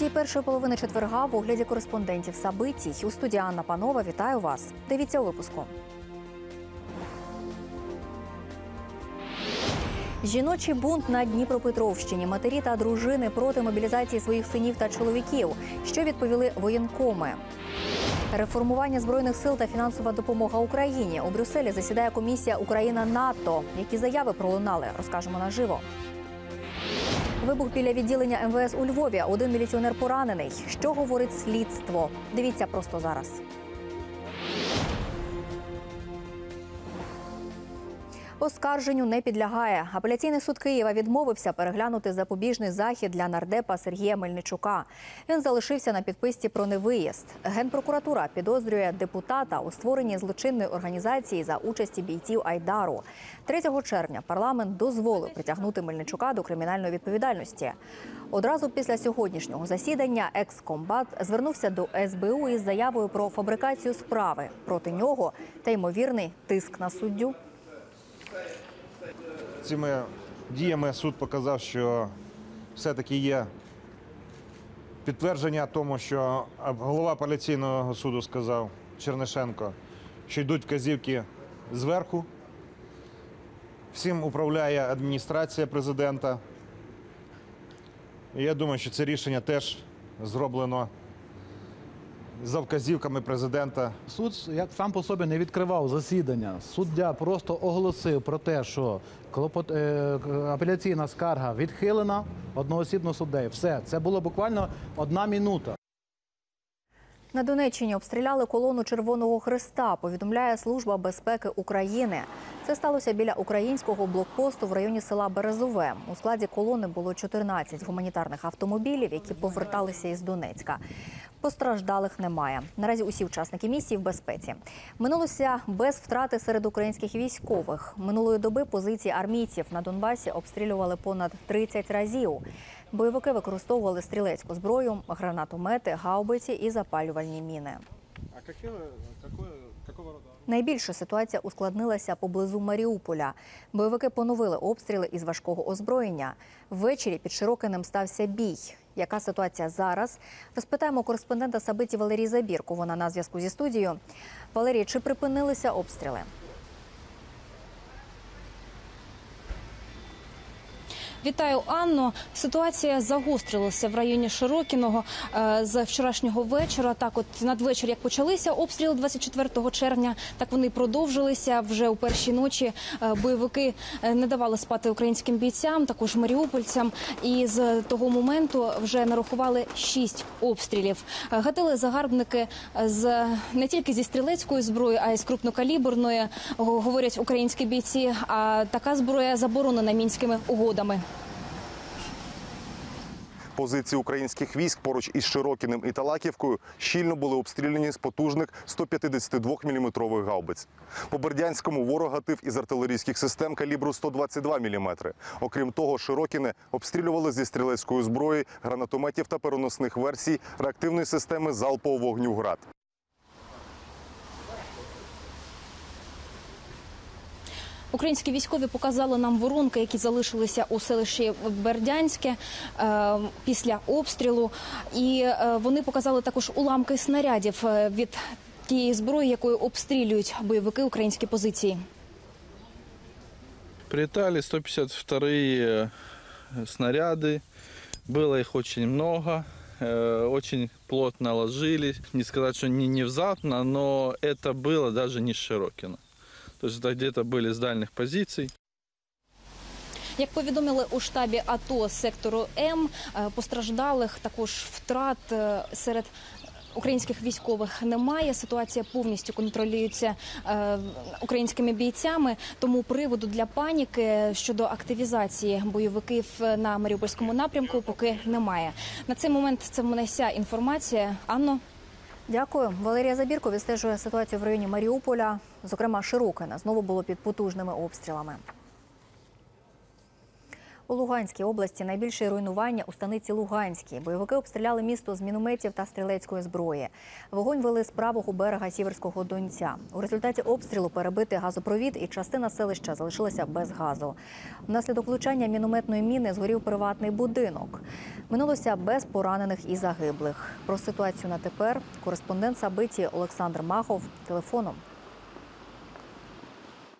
Події першої половини четверга в огляді кореспондентів Сабитій. У студії Анна Панова вітаю вас. Дивіться у випуску. Жіночий бунт на Дніпропетровщині. Матері та дружини проти мобілізації своїх синів та чоловіків. Що відповіли воєнкоми? Реформування збройних сил та фінансова допомога Україні у Брюсселі засідає комісія Україна НАТО. Які заяви пролунали? Розкажемо наживо. Вибух біля відділення МВС у Львові. Один міліціонер поранений. Що говорить слідство? Дивіться просто зараз. Оскарженню не підлягає. Апеляційний суд Києва відмовився переглянути запобіжний захід для нардепа Сергія Мельничука. Він залишився на підписці про невиїзд. Генпрокуратура підозрює депутата у створенні злочинної організації за участі бійців Айдару. 3 червня парламент дозволив притягнути Мельничука до кримінальної відповідальності. Одразу після сьогоднішнього засідання екскомбат звернувся до СБУ із заявою про фабрикацію справи проти нього та ймовірний тиск на суддю. Цими діями суд показав, що все-таки є підтвердження тому, що голова апеляційного суду сказав Чернишенко, що йдуть вказівки зверху. Всім управляє адміністрація президента. І я думаю, що це рішення теж зроблено за вказівками президента. Суд як сам по собі не відкривав засідання. Суддя просто оголосив про те, що клопот е, апеляційна скарга відхилена одноосібно суддею. Все це було буквально одна минута. На Донеччині обстріляли колону Червоного Христа. Повідомляє Служба безпеки України. Це сталося біля українського блокпосту в районі села Березове. У складі колони було 14 гуманітарних автомобілів, які поверталися із Донецька. Постраждалих немає. Наразі усі учасники місії в безпеці. Минулося без втрати серед українських військових. Минулої доби позиції армійців на Донбасі обстрілювали понад 30 разів. Бойовики використовували стрілецьку зброю, гранатомети, гаубиці і запалювальні міни. А какого роду? Найбільше ситуація ускладнилася поблизу Маріуполя. Бойовики поновили обстріли із важкого озброєння. Ввечері під Широкинем стався бій. Яка ситуація зараз? Розпитаємо кореспондента Сабиті Валерії Забірку. Вона на зв'язку зі студією. Валерій, чи припинилися обстріли? Вітаю, Анно. Ситуація загострилася в районі Широкіного е, з вчорашнього вечора. Так, от надвечір, як почалися обстріли 24 червня, так вони продовжилися вже у першій ночі. Е, бойовики е, не давали спати українським бійцям, також маріупольцям. І з того моменту вже нарахували шість обстрілів. Гатили загарбники з не тільки зі стрілецької зброї, а й з крупнокаліберної. Говорять українські бійці. А така зброя заборонена мінськими угодами. Позиції українських військ поруч із Широкіним і Талаківкою щільно були обстріляні з потужних 152-мм гаубиць. По Бердянському ворог гатив із артилерійських систем калібру 122 мм. Окрім того, Широкіне обстрілювали зі стрілецької зброї, гранатометів та переносних версій реактивної системи залпового вогню «Град». Українські військові показали нам воронки, які залишилися у селищі Бердянське е, після обстрілу, і е, вони показали також уламки снарядів е, від тієї зброї, якою обстрілюють бойовики українські позиції. Прилетали 152 снаряды. Было их очень много. э, Очень плотно ложились. Не сказать, что не, не внезапно, но это было даже не с Широкина. То есть это где-то были с дальних позиций. Як повідомили у штабі АТО сектору М, е, постраждалих також втрат е, серед. Українських військових немає. Ситуація повністю контролюється е, українськими бійцями. Тому приводу для паніки щодо активізації бойовиків на Маріупольському напрямку поки немає. На цей момент це в мене вся інформація. Анно. Дякую. Валерія Забірко відстежує ситуацію в районі Маріуполя. Зокрема, Широкина знову було під потужними обстрілами. У Луганській області найбільше руйнування у станиці Луганській. Бойовики обстріляли місто з мінометів та стрілецької зброї. Вогонь вели з правого берега Сіверського Донця. У результаті обстрілу перебитий газопровід і частина селища залишилася без газу. Внаслідок влучання мінометної міни згорів приватний будинок. Минулося без поранених і загиблих. Про ситуацію на тепер кореспондент Сабиті Олександр Махов телефоном.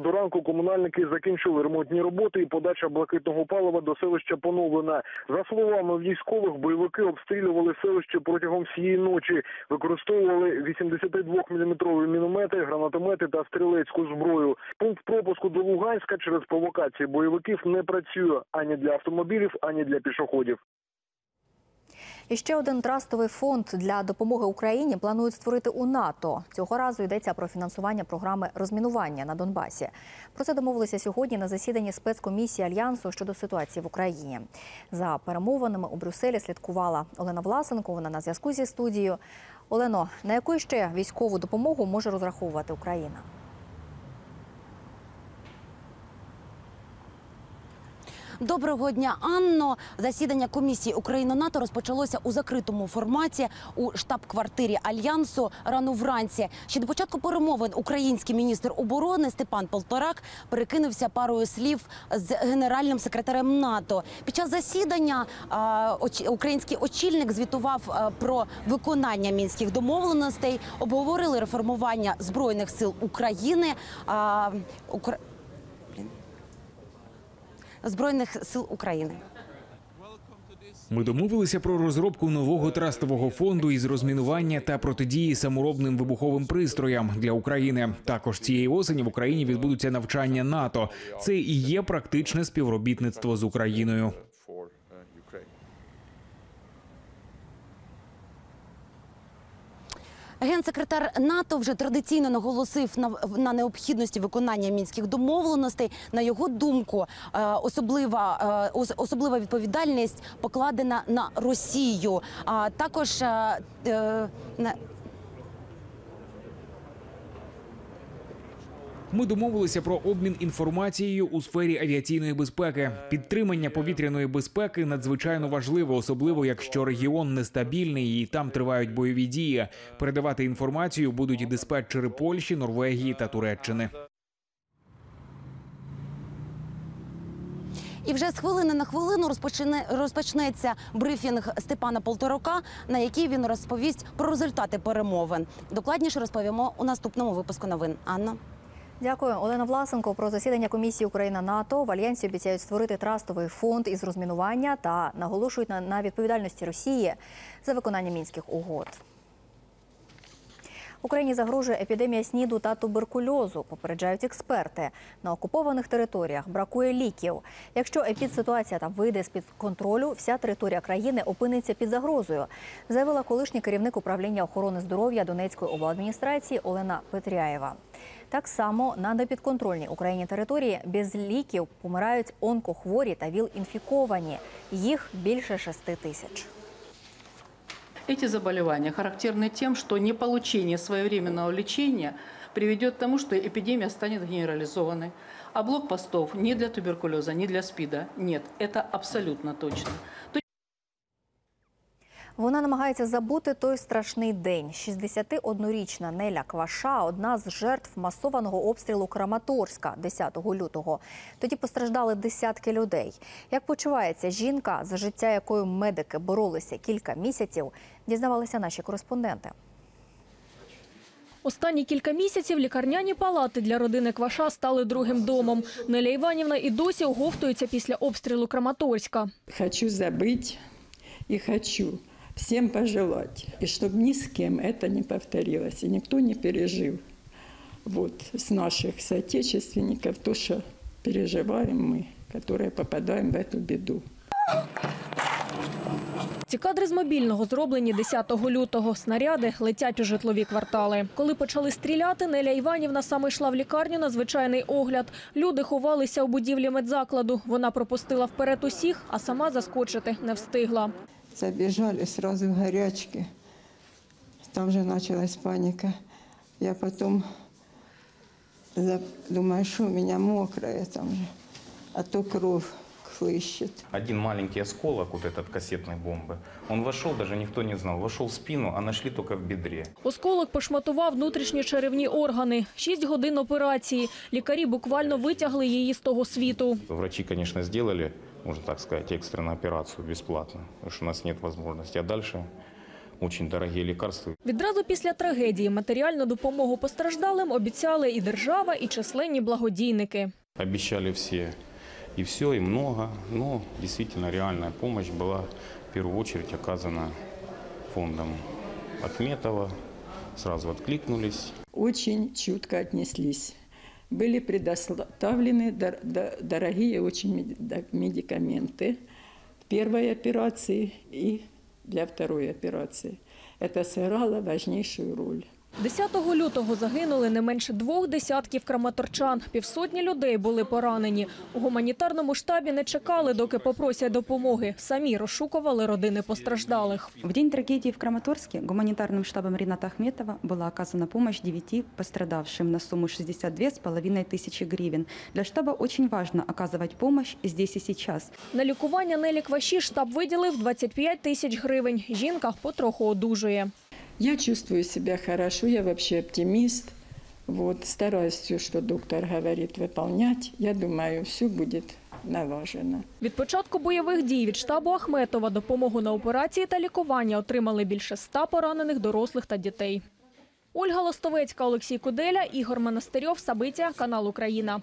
До ранку комунальники закінчили ремонтні роботи і подача блакитного палива до селища поновлена. За словами військових, бойовики обстрілювали селище протягом всієї ночі, використовували 82-мм міномети, гранатомети та стрілецьку зброю. Пункт пропуску до Луганська через провокації бойовиків не працює ані для автомобілів, ані для пішоходів. І ще один трастовий фонд для допомоги Україні планують створити у НАТО. Цього разу йдеться про фінансування програми розмінування на Донбасі. Про це домовилися сьогодні на засіданні спецкомісії альянсу щодо ситуації в Україні. За перемовинами у Брюсселі слідкувала Олена Власенко. Вона на зв'язку зі студією. Олено, на яку ще військову допомогу може розраховувати Україна? Доброго дня, Анно. Засідання комісії Україна-НАТО розпочалося у закритому форматі у штаб-квартирі альянсу рано вранці. Ще до початку перемовин український міністр оборони Степан Полторак перекинувся парою слів з генеральним секретарем НАТО. Під час засідання а, український очільник звітував про виконання мінських домовленостей, обговорили реформування збройних сил України. Збройних сил України. Ми домовилися про розробку нового трастового фонду із розмінування та протидії саморобним вибуховим пристроям для України. Також цієї осені в Україні відбудуться навчання НАТО. Це і є практичне співробітництво з Україною. Генсекретар НАТО вже традиційно наголосив на, необхідності виконання мінських домовленостей. На його думку, е, особлива, е, особлива відповідальність покладена на Росію. А також е, е, на- Ми домовилися про обмін інформацією у сфері авіаційної безпеки. Підтримання повітряної безпеки надзвичайно важливо, особливо якщо регіон нестабільний і там тривають бойові дії. Передавати інформацію будуть диспетчери Польщі, Норвегії та Туреччини. І вже з хвилини на хвилину розпочне розпочнеться брифінг Степана Полторака, на який він розповість про результати перемовин. Докладніше розповімо у наступному випуску новин. Анна. Дякую, Олена Власенко. Про засідання комісії Україна НАТО в альянсі обіцяють створити трастовий фонд із розмінування та наголошують на, відповідальності Росії за виконання мінських угод. Україні загрожує епідемія сніду та туберкульозу, попереджають експерти. На окупованих територіях бракує ліків. Якщо епідситуація та вийде з під контролю, вся територія країни опиниться під загрозою, заявила колишній керівник управління охорони здоров'я Донецької обладміністрації Олена Петряєва. Так само на непідконтрольній Україні території без ліків помирають онкохворі та ВІЛ-інфіковані. Їх більше шести тисяч. Эти заболевания характерны тем, что неполучение своевременного лечения приведет к тому, что эпидемия станет генерализованной. А блокпостов ни для туберкулеза, ни для СПИДа нет. Это абсолютно точно. Вона намагається забути той страшний день. 61-річна Неля Кваша одна з жертв масованого обстрілу Краматорська 10 лютого. Тоді постраждали десятки людей. Як почувається жінка, за життя якою медики боролися кілька місяців, дізнавалися наші кореспонденти. Останні кілька місяців лікарняні палати для родини Кваша стали другим домом. Неля Іванівна і досі оговтується після обстрілу Краматорська. Хочу забыть и хочу всем пожелать, и чтобы ни с кем это не повторилось, и никто не пережил вот, с наших соотечественников то, что переживаем мы, которые попадаем в эту беду. Ці кадри з мобільного зроблені 10 лютого. Снаряди летять у житлові квартали. Коли почали стріляти, Неля Іванівна саме йшла в лікарню на звичайний огляд. Люди ховалися у будівлі медзакладу. Вона пропустила вперед усіх, а сама заскочити не встигла. Забежали сразу в горячке. Там же началась паника. Я потом за- думаю, что у меня мокрая там же, а то кровь, слышит. Один маленький осколок вот этот кассетной бомбы, он вошел, даже никто не знал, вошел в спину, а нашли только в бедре. Осколок пошматував внутрішні черевні органи. Шість годин операції. Лікарі буквально витягли її з того світу. Врачи, конечно, сделали, можно так сказать, экстренную операцию бесплатно, потому что у нас нет возможности. А дальше очень дорогие лекарства. Відразу після трагедії матеріальну допомогу постраждалим обіцяли і держава, і численні благодійники. Обещали все и все, и много, но действительно реальная помощь была в первую очередь оказана фондом Ахметова. Сразу откликнулись. Очень чутко отнеслись Были предоставлены дор- до- дорогие очень мед- да- медикаменты первой операции и для второй операции. Это сыграло важнейшую роль. 10 лютого загинули не менше двох десятків краматорчан. Півсотні людей були поранені. У гуманітарному штабі не чекали, доки попросять допомоги. Самі розшукували родини постраждалих. В день трагедии в Краматорске гуманитарным штабом Рената Ахметова была оказана помощь девяти пострадавшим на сумму 62,5 тысячи гривен. Для штаба очень важно оказывать помощь здесь и сейчас. На лікування Нелі Кваші штаб виділив 25 тисяч гривень. Жінка потроху одужує. Я чувствую себя хорошо, я вообще оптимист. Вот, стараюсь все, что доктор говорит, выполнять. Я думаю, все будет налажено. Від початку бойових дій від штабу Ахметова допомогу на операції та лікування отримали більше 100 поранених дорослих та дітей. Ольга Лостовецька, Олексій Куделя, Ігор Монастирьов, Сабиття, канал Україна.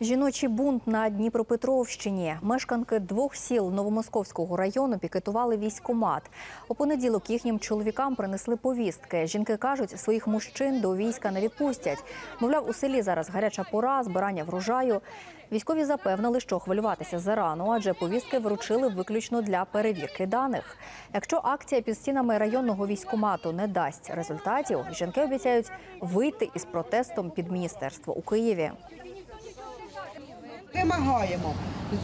Жіночий бунт на Дніпропетровщині. Мешканки двох сіл Новомосковського району пікетували військомат. У понеділок їхнім чоловікам принесли повістки. Жінки кажуть, своїх мужчин до війська не відпустять. Мовляв, у селі зараз гаряча пора, збирання врожаю. Військові запевнили, що хвилюватися зарано, адже повістки вручили виключно для перевірки даних. Якщо акція під стінами районного військомату не дасть результатів, жінки обіцяють вийти із протестом під міністерство у Києві. Вимагаємо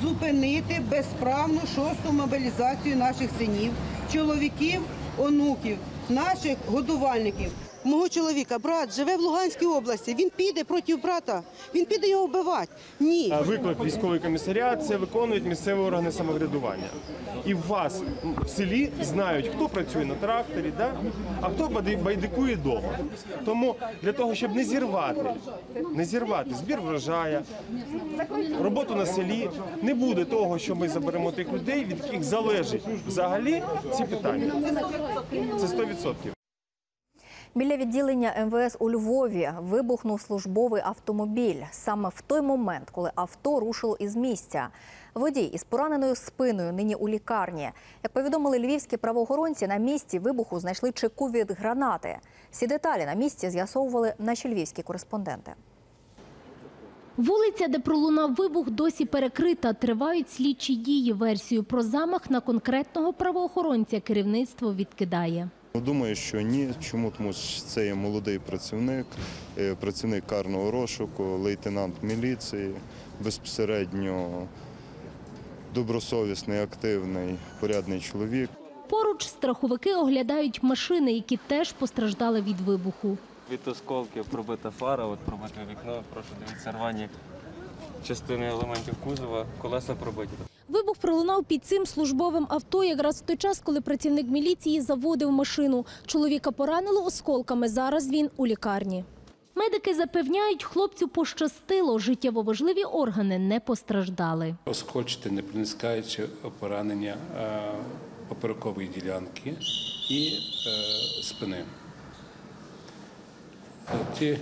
зупинити безправну шосту мобілізацію наших синів, чоловіків, онуків, наших годувальників. Мого чоловіка брат живе в Луганській області. Він піде проти брата. Він піде його вбивати. Ні. Виклик військовий комісаріат це виконують місцеві органи самоврядування. І в вас в селі знають, хто працює на тракторі, да? а хто байдикує вдома. Тому для того, щоб не зірвати, не зірвати збір врожая, роботу на селі, не буде того, що ми заберемо тих людей, від яких залежить взагалі ці питання. Це 100%. Біля відділення МВС у Львові вибухнув службовий автомобіль саме в той момент, коли авто рушило із місця. Водій із пораненою спиною нині у лікарні. Як повідомили львівські правоохоронці, на місці вибуху знайшли чеку від гранати. Всі деталі на місці з'ясовували наші львівські кореспонденти. Вулиця, де пролунав вибух, досі перекрита. Тривають слідчі дії. Версію про замах на конкретного правоохоронця керівництво відкидає. Ну, Думаю, що ні. Чому? Тому що це є молодий працівник, е, працівник карного розшуку, лейтенант міліції, безпосередньо добросовісний, активний, порядний чоловік. Поруч страховики оглядають машини, які теж постраждали від вибуху. Від осколків пробита фара, от пробите вікно, прошу дивіться рвані частини елементів кузова, колеса пробиті. Вибух пролунав під цим службовим авто якраз в той час, коли працівник міліції заводив машину. Чоловіка поранило осколками. Зараз він у лікарні. Медики запевняють, хлопцю пощастило. Життєво важливі органи не постраждали. оскольчити, не проникаючи поранення е, поперекової ділянки і е, спини. Е, Ті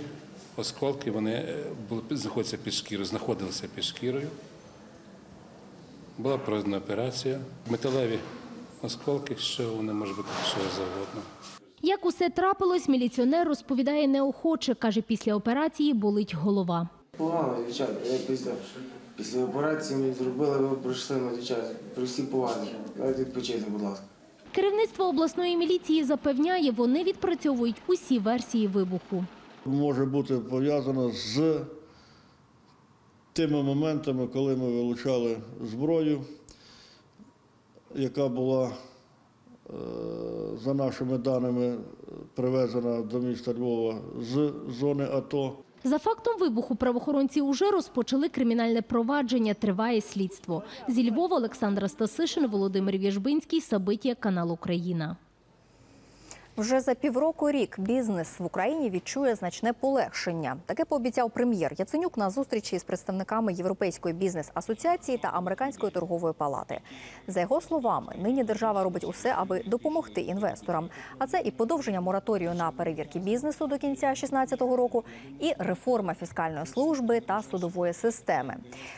осколки вони е, були, знаходяться під шкірою, знаходилися під шкірою. Була проведена операція. Металеві осколки, що вони можуть бути що завгодно. Як усе трапилось, міліціонер розповідає неохоче. Каже, після операції болить голова. Погано, дівчата. Я після, після операції ми зробили, ви пройшли на дівчата. При всій повазі. Давайте відпочити, будь ласка. Керівництво обласної міліції запевняє, вони відпрацьовують усі версії вибуху. Може бути пов'язано з тими моментами, коли ми вилучали зброю, яка була, е, за нашими даними, привезена до міста Львова з зони АТО. За фактом вибуху правоохоронці уже розпочали кримінальне провадження. Триває слідство. Зі Львова Олександра Стасишин, Володимир Вєжбинський, Сабиття, канал Україна. Вже за півроку рік бізнес в Україні відчує значне полегшення. Таке пообіцяв прем'єр Яценюк на зустрічі з представниками Європейської бізнес-асоціації та Американської торгової палати. За його словами, нині держава робить усе, аби допомогти інвесторам. А це і подовження мораторію на перевірки бізнесу до кінця 2016 року, і реформа фіскальної служби та судової системи.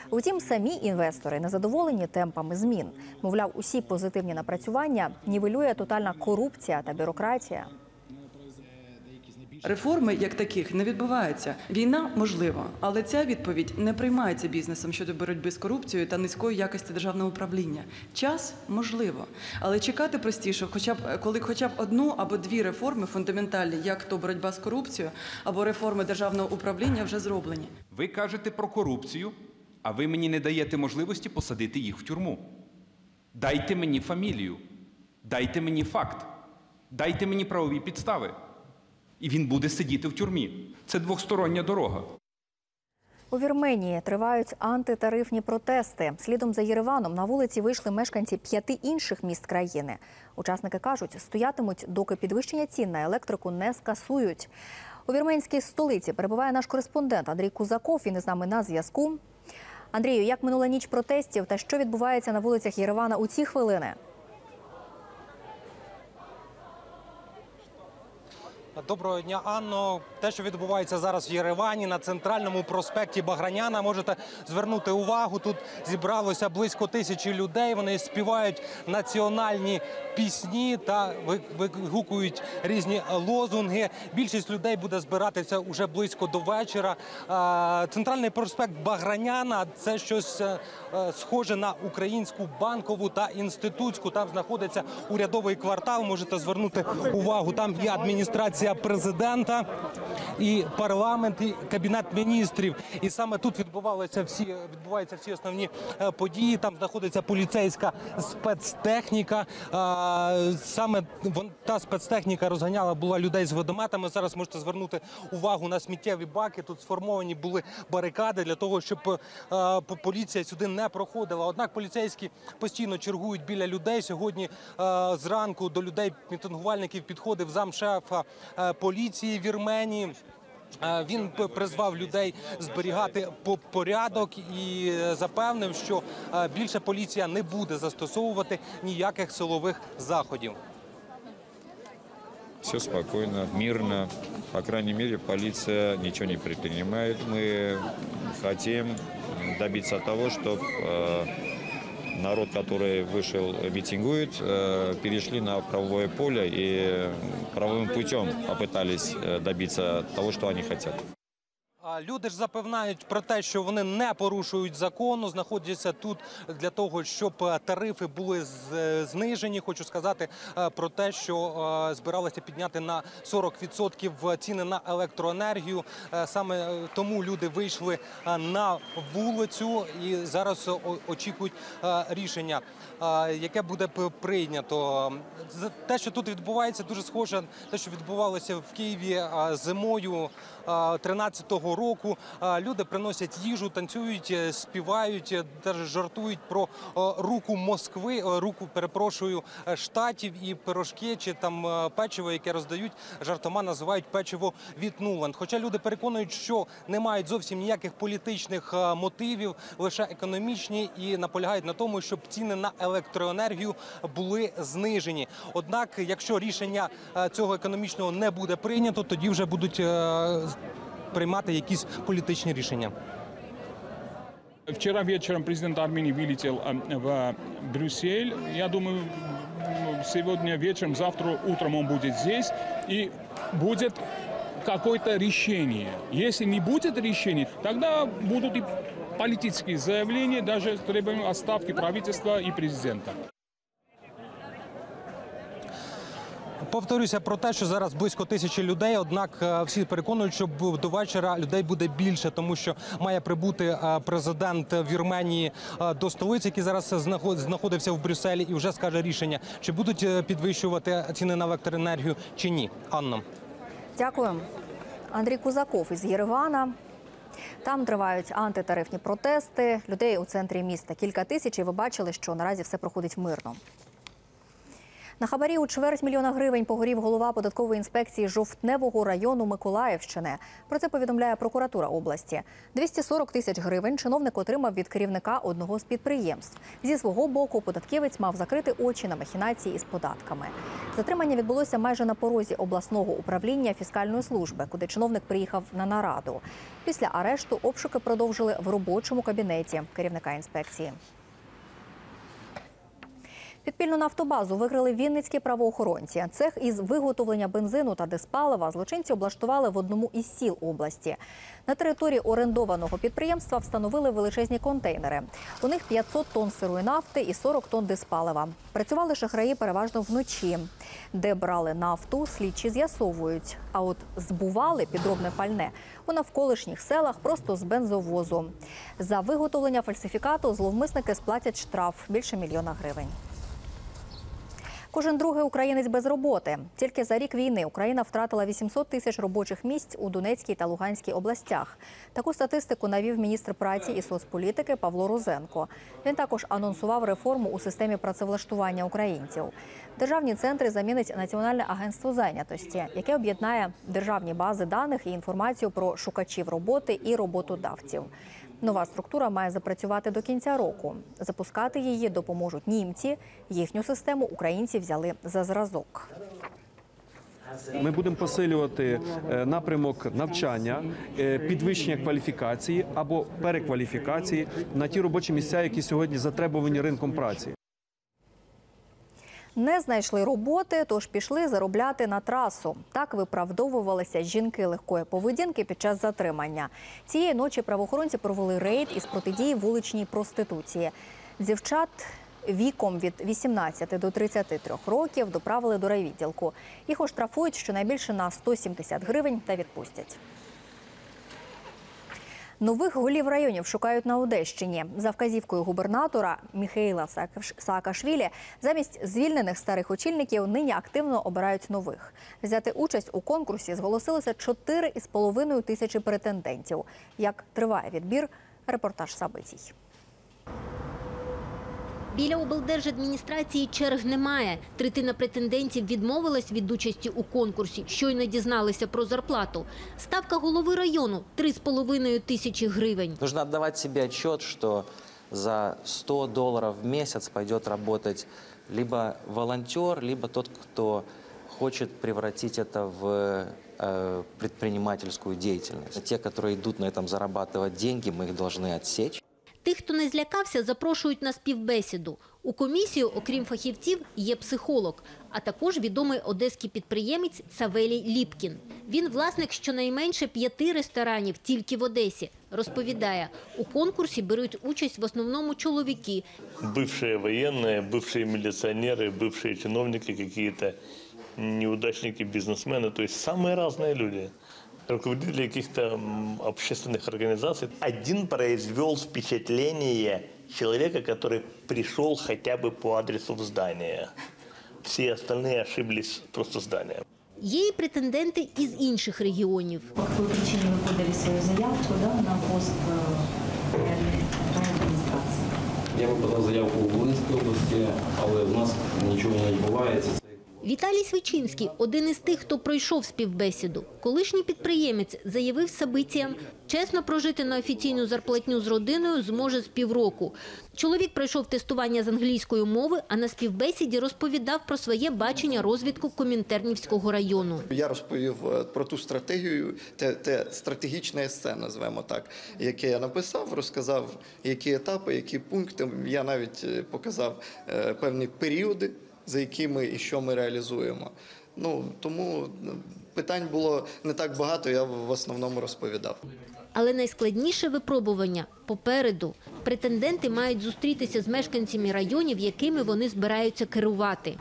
Утім, самі інвестори незадоволені темпами змін. Мовляв, усі позитивні напрацювання нівелює тотальна корупція та бюрократія. Реформи як таких не відбуваються. Війна можлива, але ця відповідь не приймається бізнесом щодо боротьби з корупцією та низької якості державного управління. Час можливо, але чекати простіше, хоча б коли хоча б одну або дві реформи фундаментальні, як то боротьба з корупцією або реформи державного управління, вже зроблені. Ви кажете про корупцію, а ви мені не даєте можливості посадити їх в тюрму. Дайте мені фамілію, дайте мені факт, дайте мені правові підстави. І він буде сидіти в тюрмі. Це двостороння дорога. У Вірменії тривають антитарифні протести. Слідом за Єреваном на вулиці вийшли мешканці п'яти інших міст країни. Учасники кажуть, стоятимуть, доки підвищення цін на електрику не скасують. У вірменській столиці перебуває наш кореспондент Андрій Кузаков. Він із нами на зв'язку. Андрію, як минула ніч протестів та що відбувається на вулицях Єревана у ці хвилини? Доброго дня, Анно. Те, що відбувається зараз в Єревані на центральному проспекті Баграняна, можете звернути увагу. Тут зібралося близько тисячі людей. Вони співають національні пісні та вигукують різні лозунги. Більшість людей буде збиратися уже близько до вечора. Центральний проспект Баграняна це щось е, е, схоже на українську банкову та інститутську. Там знаходиться урядовий квартал. Можете звернути увагу. Там є адміністрація президента і парламент, і кабінет міністрів. І саме тут відбувалися всі відбуваються всі основні е, події. Там знаходиться поліцейська спецтехніка. Саме вон та спецтехніка розганяла була людей з водометами. Зараз можете звернути увагу на сміттєві баки. Тут сформовані були барикади для того, щоб е, поліція сюди не проходила. Однак поліцейські постійно чергують біля людей. Сьогодні е, зранку до людей мітингувальників підходив замшефа е, поліції Вірменії. Е, Він призвав людей зберігати по- порядок і е, запевнив, що е, більше поліція не буде застосовувати ніяких силових заходів. Все спокойно, мирно. По крайней мере, полиция ничего не предпринимает. Мы хотим добиться того, чтобы народ, который вышел, митингует, э, перешли на правовое поле и правовым путем попытались э, добиться того, что они хотят. Люди ж запевняють про те, що вони не порушують закону, знаходяться тут для того, щоб е, тарифи були е, знижені. Хочу сказати е, про те, що збиралися підняти на 40% ціни на електроенергію. Саме тому люди вийшли на вулицю і зараз очікують рішення, яке буде прийнято. Те, що тут відбувається, дуже схоже на те, що відбувалося в Києві зимою 13-го року. Люди приносять їжу, танцюють, е, співають, е, жартують про руку Москви, руку перепрошую е, штатів і пирожки чи там печиво, яке роздають, жартома називають печиво від Нуланд. Хоча люди переконують, що не мають зовсім ніяких політичних мотивів, лише економічні, і наполягають на тому, щоб ціни на електроенергію були знижені. Однак, якщо рішення цього економічного не буде прийнято, тоді вже будуть приймати якісь політичні рішення. Вчера вечером президент Армении вылетел а, в Брюссель. Я думаю, м, сегодня вечером, завтра утром он будет здесь. И будет какое-то решение. Если не будет решения, тогда будут и политические заявления, даже требуем отставки правительства и президента. Повторюся про те, що зараз близько тисячі людей. Однак е, всі переконують, що до вечора людей буде більше, тому що має прибути е, президент Вірменії е, до столиці, який зараз знаходився в Брюсселі, і вже скаже рішення, чи будуть підвищувати ціни на електроенергію чи ні. Анна. Дякую. Андрій Кузаков із Єревана. Там тривають антитарифні протести. Людей у центрі міста кілька тисяч. І ви бачили, що наразі все проходить мирно. На хабарі у чверть мільйона гривень погорів голова податкової інспекції жовтневого району Миколаївщини. Про це повідомляє прокуратура області. 240 тисяч гривень чиновник отримав від керівника одного з підприємств. Зі свого боку, податківець мав закрити очі на махінації із податками. Затримання відбулося майже на порозі обласного управління фіскальної служби, куди чиновник приїхав на нараду. Після арешту обшуки продовжили в робочому кабінеті керівника інспекції. Підпільну нафтобазу викрили вінницькі правоохоронці. Цех із виготовлення бензину та диспалива злочинці облаштували в одному із сіл області. На території орендованого підприємства встановили величезні контейнери. У них 500 тонн сирої нафти і 40 тонн диспалива. Працювали шахраї переважно вночі. Де брали нафту, слідчі з'ясовують. А от збували підробне пальне у навколишніх селах просто з бензовозу. За виготовлення фальсифікату зловмисники сплатять штраф більше мільйона гривень. Кожен другий українець без роботи. Тільки за рік війни Україна втратила 800 тисяч робочих місць у Донецькій та Луганській областях. Таку статистику навів міністр праці і соцполітики Павло Розенко. Він також анонсував реформу у системі працевлаштування українців. Державні центри замінить Національне агентство зайнятості, яке об'єднає державні бази даних і інформацію про шукачів роботи і роботодавців. Нова структура має запрацювати до кінця року. Запускати її допоможуть німці. Їхню систему українці взяли за зразок. Ми будемо посилювати е, напрямок навчання, е, підвищення кваліфікації або перекваліфікації на ті робочі місця, які сьогодні затребувані ринком праці. Не знайшли роботи, тож пішли заробляти на трасу. Так виправдовувалися жінки легкої поведінки під час затримання. Цієї ночі правоохоронці провели рейд із протидії вуличній проституції. Дівчат віком від 18 до 33 років доправили до райвідділку. Їх оштрафують щонайбільше на 170 гривень та відпустять. Нових голів районів шукають на Одещині. За вказівкою губернатора Міхаїла Саакаш- Саакашвілі замість звільнених старих очільників нині активно обирають нових. Взяти участь у конкурсі зголосилося 4,5 тисячі претендентів. Як триває відбір, репортаж Сабитій. Біля облдержадміністрації черг немає. Третина претендентів відмовилась від участі у конкурсі. Щойно дізналися про зарплату. Ставка голови району – 3,5 тисячі гривень. Нужно отдавать себе отчет, что за 100 долларов в месяц пойдет работать либо волонтер, либо тот, кто хочет превратить это в э, предпринимательскую деятельность. Те, которые идут на этом зарабатывать деньги, мы их должны отсечь. Тих, хто не злякався, запрошують на співбесіду. У комісію, окрім фахівців, є психолог, а також відомий одеський підприємець Савелій Ліпкін. Він власник щонайменше п'яти ресторанів тільки в Одесі. Розповідає, у конкурсі беруть участь в основному чоловіки. бывшие военные, бывшие милиционеры, бывшие чиновники какие-то, неудачники, бизнесмены, то есть самые разные люди. Руководители каких-то м, общественных организаций. Один произвел впечатление человека, который пришел хотя бы по адресу в здание. Все остальные ошиблись просто зданием. Є і претенденти із інших регіонів. По какой причине вы подали свою заявку да, на пост э, районной администрации? Я би подав заявку у Волинській області, але в нас нічого не відбувається. Віталій Свичинський – один із тих, хто пройшов співбесіду. Колишній підприємець заявив сабиціям, чесно прожити на офіційну зарплатню з родиною зможе з півроку. Чоловік пройшов тестування з англійської мови, а на співбесіді розповідав про своє бачення розвитку Комінтернівського району. Я розповів е, про ту стратегію, те, те стратегічне есе, назвемо так, яке я написав, розказав, які етапи, які пункти. Я навіть е, показав е, певні періоди, за якими і що ми реалізуємо. Ну тому ну, питань було не так багато. Я в основному розповідав. Але найскладніше випробування попереду. Претенденти мають зустрітися з мешканцями районів, якими вони збираються керувати.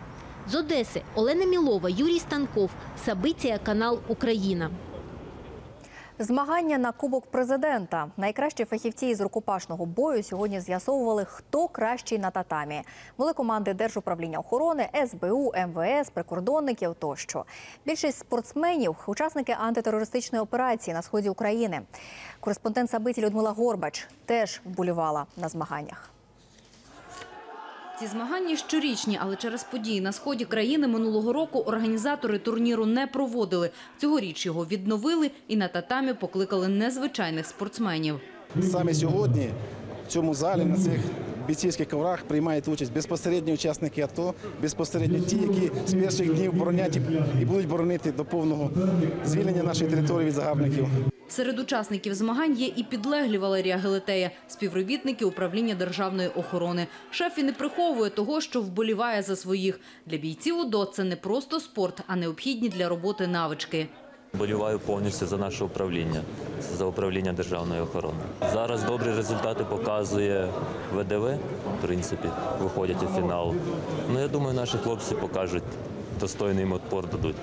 З Одеси Олена Мілова, Юрій Станков, Сабиція, канал Україна. Змагання на Кубок президента. Найкращі фахівці із рукопашного бою сьогодні з'ясовували, хто кращий на татамі. Були команди Держуправління охорони, СБУ, МВС, прикордонників тощо. Більшість спортсменів учасники антитерористичної операції на сході України. Кореспондент Сабиті Людмила Горбач теж вболівала на змаганнях. Ці змагання щорічні, але через події на сході країни минулого року організатори турніру не проводили. Цьогоріч його відновили і на татамі покликали незвичайних спортсменів. Саме сьогодні в цьому залі на цих бійцівських коврах приймають участь безпосередні учасники АТО, безпосередньо ті, які з перших днів боронять і будуть боронити до повного звільнення нашої території від загарбників. Серед учасників змагань є і підлеглі Валерія Гелетея, співробітники управління державної охорони. Шеф і не приховує того, що вболіває за своїх. Для бійців УДО це не просто спорт, а необхідні для роботи навички. Боліваю повністю за наше управління, за управління державної охорони. Зараз добрі результати показує ВДВ, в принципі, виходять у фінал. Ну, я думаю, наші хлопці покажуть достойний отпор дадуть.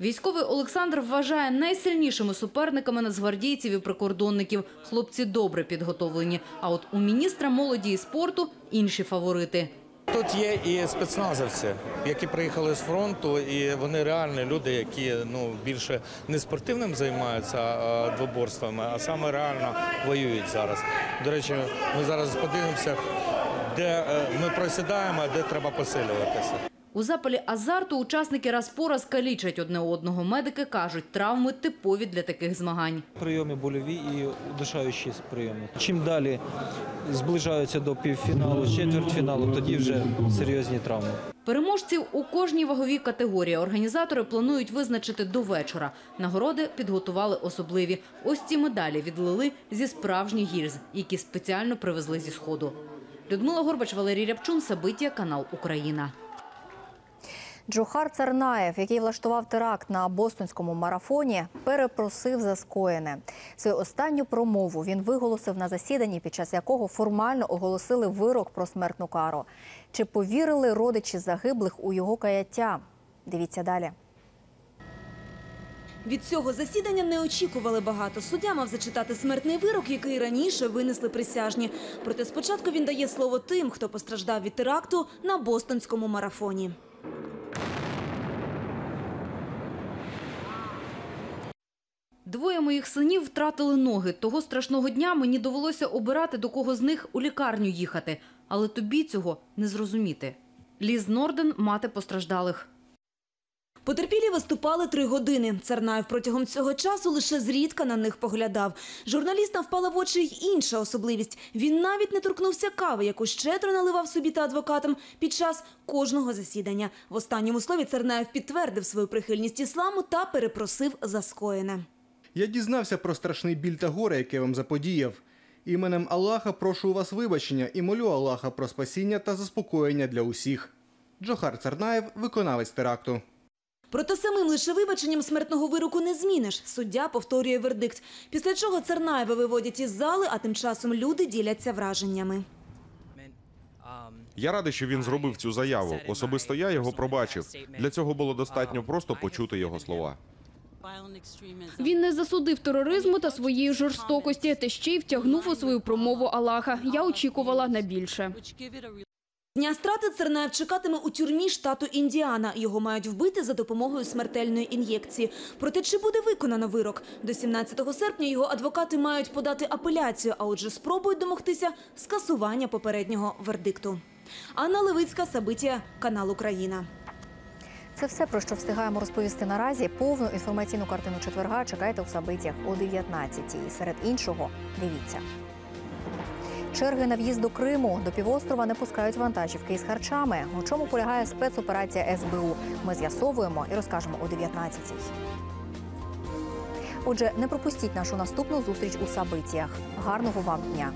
Військовий Олександр вважає найсильнішими суперниками нацгвардійців і прикордонників. Хлопці добре підготовлені. А от у міністра молоді і спорту інші фаворити. Тут є і спецназовці, які приїхали з фронту, і вони реальні люди, які ну більше не спортивним займаються а двоборствами, а саме реально воюють зараз. До речі, ми зараз подивимося, де е, ми просідаємо, а де треба посилюватися. У запалі азарту учасники раз по раз калічать одне одного. Медики кажуть, травми типові для таких змагань. Прийоми больові і удушаючі прийоми. Чим далі зближаються до півфіналу, четвертьфіналу, тоді вже серйозні травми. Переможців у кожній ваговій категорії організатори планують визначити до вечора. Нагороди підготували особливі. Ось ці медалі відлили зі справжніх гільз, які спеціально привезли зі сходу. Людмила Горбач, Валерій Рябчун, Сабиття, канал Україна. Джохар Царнаєв, який влаштував теракт на бостонському марафоні, перепросив за скоєне. Свою останню промову він виголосив на засіданні, під час якого формально оголосили вирок про смертну кару. Чи повірили родичі загиблих у його каяття? Дивіться далі. Від цього засідання не очікували багато. Суддя мав зачитати смертний вирок, який раніше винесли присяжні. Проте спочатку він дає слово тим, хто постраждав від теракту на бостонському марафоні. Двоє моїх синів втратили ноги. Того страшного дня мені довелося обирати, до кого з них у лікарню їхати. Але тобі цього не зрозуміти. Ліз Норден – мати постраждалих. Потерпілі виступали три години. Царнаєв протягом цього часу лише зрідка на них поглядав. Журналістам впала в очі й інша особливість. Він навіть не торкнувся кави, яку щедро наливав собі та адвокатам під час кожного засідання. В останньому слові Царнаєв підтвердив свою прихильність ісламу та перепросив за скоєне. Я дізнався про страшний біль та горе, яке вам заподіяв. Іменем Аллаха прошу у вас вибачення і молю Аллаха про спасіння та заспокоєння для усіх. Джохар Царнаєв, виконавець теракту. Проте самим лише вибаченням смертного вироку не зміниш. Суддя повторює вердикт. Після чого Царнаєва виводять із зали, а тим часом люди діляться враженнями. Я радий, що він зробив цю заяву. Особисто я його пробачив. Для цього було достатньо просто почути його слова. Він не засудив тероризму та своєї жорстокості, та ще й втягнув у свою промову Аллаха. Я очікувала на більше. Дня страти Цернаєв чекатиме у тюрмі штату Індіана. Його мають вбити за допомогою смертельної ін'єкції. Проте чи буде виконано вирок? До 17 серпня його адвокати мають подати апеляцію, а отже спробують домогтися скасування попереднього вердикту. Анна Левицька, Сабиття, канал Україна. Це все, про що встигаємо розповісти наразі. Повну інформаційну картину четверга чекайте у Сабитях о 19-й. Серед іншого, дивіться. Черги на в'їзд до Криму до півострова не пускають вантажівки із харчами. У чому полягає спецоперація СБУ? Ми з'ясовуємо і розкажемо о 19-й. Отже, не пропустіть нашу наступну зустріч у Сабитіях. Гарного вам дня!